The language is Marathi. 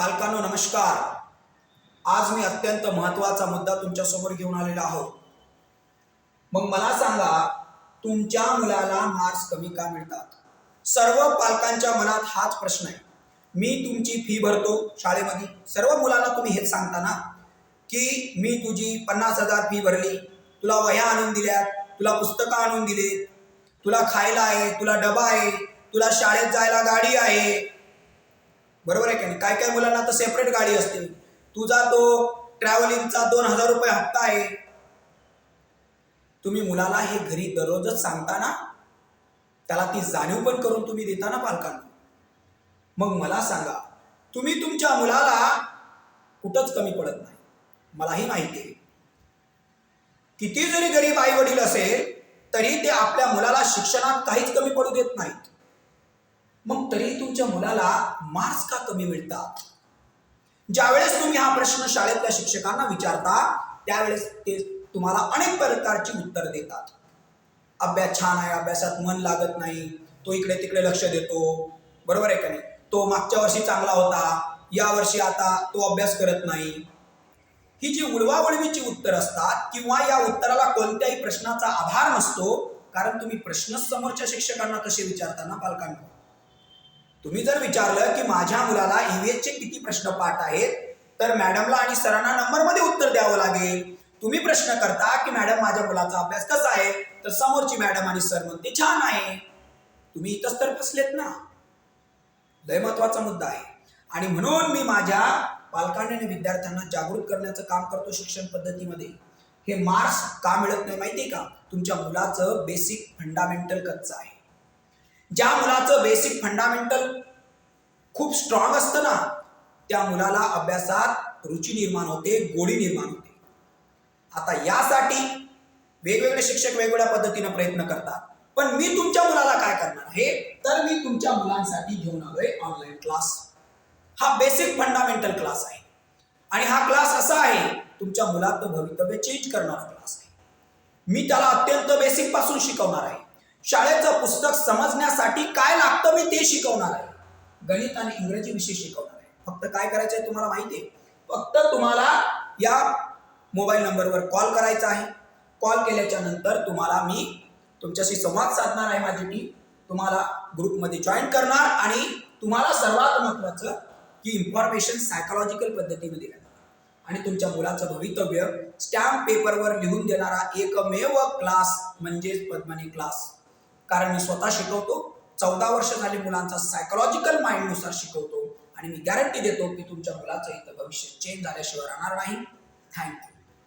पालकांनो नमस्कार. आज मी अत्यंत महत्त्वाचा मुद्दा तुमच्यासमोर घेऊन आलेला आहोत. मग मला सांगा तुमच्या मुलाला मार्क्स कमी का मिळतात? सर्व पालकांच्या मनात हाच प्रश्न आहे. मी तुमची फी भरतो शाळेमध्ये. सर्व मुलांना तुम्ही हेच सांगता ना? की मी तुझी पन्नास हजार फी भरली तुला वह्या आणून दिल्यात तुला पुस्तकं आणून दिली तुला खायला आहे तुला डबा आहे तुला शाळेत जायला गाडी आहे बरोबर आहे की नाही? काय काय मुलांना आता सेपरेट गाडी असते तुझा तो ट्रॅव्हलिंगचा दोन हजार रुपये हप्ता आहे. तुम्ही मुलाला हे घरी दररोजच सांगताना त्याला ती जाणीव पण करून तुम्ही देता ना पालकांना. मग मला सांगा तुम्ही तुमच्या मुलाला कुठंच कमी पडत नाही. मलाही माहिती आहे. किती जरी गरीब आई वडील असेल तरी ते आपल्या मुलाला शिक्षणात काहीच कमी पडू देत नाहीत. मग तरी तुमच्या मुलाला मार्क्स का कमी मिळतात? ज्यावेळेस तुम्ही हा प्रश्न शाळेतल्या शिक्षकांना विचारता त्यावेळेस ते तुम्हाला अनेक प्रकारची उत्तर देतात. अभ्यास छान आहे अभ्यासात मन लागत नाही तो इकडे तिकडे लक्ष देतो. बरोबर आहे का नाही? तो मागच्या वर्षी चांगला होता या वर्षी आता तो अभ्यास करत नाही. ही जी उडवाउडवीची उत्तर असतात किंवा या उत्तराला कोणत्याही प्रश्नाचा आधार नसतो कारण तुम्ही प्रश्न समोरच्या शिक्षकांना कसे विचारताना पालकांना? तुम्ही जर विचारलं की माझ्या मुलाला ईव्हीएसचे किती प्रश्न पाठ आहेत तर मॅडमला आणि सरांना नंबरमध्ये उत्तर द्यावं लागेल. तुम्ही प्रश्न करता की मॅडम माझ्या मुलाचा अभ्यास कसा आहे? तर समोरची मॅडम आणि सर म्हणते छान आहे. तुम्ही इथंच तर फसलेत ना. लय महत्त्वाचा मुद्दा आहे. आणि म्हणून मी माझ्या पालकांनी आणि विद्यार्थ्यांना जागृत करण्याचं काम करतो शिक्षण पद्धतीमध्ये. हे मार्क्स का मिळत नाही माहिती आहे का? तुमच्या मुलाचं बेसिक फंडामेंटल कच्चं आहे. ज्या मुलाचं बेसिक फंडामेंटल खूप स्ट्रॉंग असतं ना त्या मुलाला अभ्यासात रुची निर्माण होते गोडी निर्माण होते. आता यासाठी वेगवेगळे शिक्षक वेगवेगळ्या पद्धतीनं प्रयत्न करतात. पण मी तुमच्या मुलाला काय करणार आहे? तर मी तुमच्या मुलांसाठी घेऊन आलोय ऑनलाईन क्लास हा बेसिक फंडामेंटल क्लास आहे. आणि हा क्लास असा आहे तुमच्या मुलाचं भवितव्य चेंज करणारा क्लास आहे. मी त्याला अत्यंत बेसिकपासून शिकवणार आहे. शाळेचं पुस्तक समजण्यासाठी काय लागतं मी ते शिकवणार आहे. गणित आणि इंग्रजी विषय शिकवणार आहे. फक्त काय करायचं आहे तुम्हाला माहिती आहे? फक्त तुम्हाला या मोबाईल नंबरवर कॉल करायचा आहे. कॉल केल्याच्यानंतर तुम्हाला मी तुमच्याशी संवाद साधणार आहे माझी टीम तुम्हाला ग्रुपमध्ये जॉईन करणार आणि तुम्हाला सर्वात महत्त्वाचं की इन्फॉर्मेशन सायकोलॉजिकल पद्धतीमध्ये देणार आणि तुमच्या मुलाचं भवितव्य स्टॅम्प पेपरवर लिहून देणारा एकमेव क्लास म्हणजेच पद्मनी क्लास कारण मी स्वतः शिकवतो. चौदा वर्ष झाली मुलांचा सायकोलॉजिकल माइंडनुसार शिकवतो. आणि मी गॅरंटी देतो की तुमच्या मुलाचं इथं भविष्य चेंज झाल्याशिवाय राहणार नाही. थँक्यू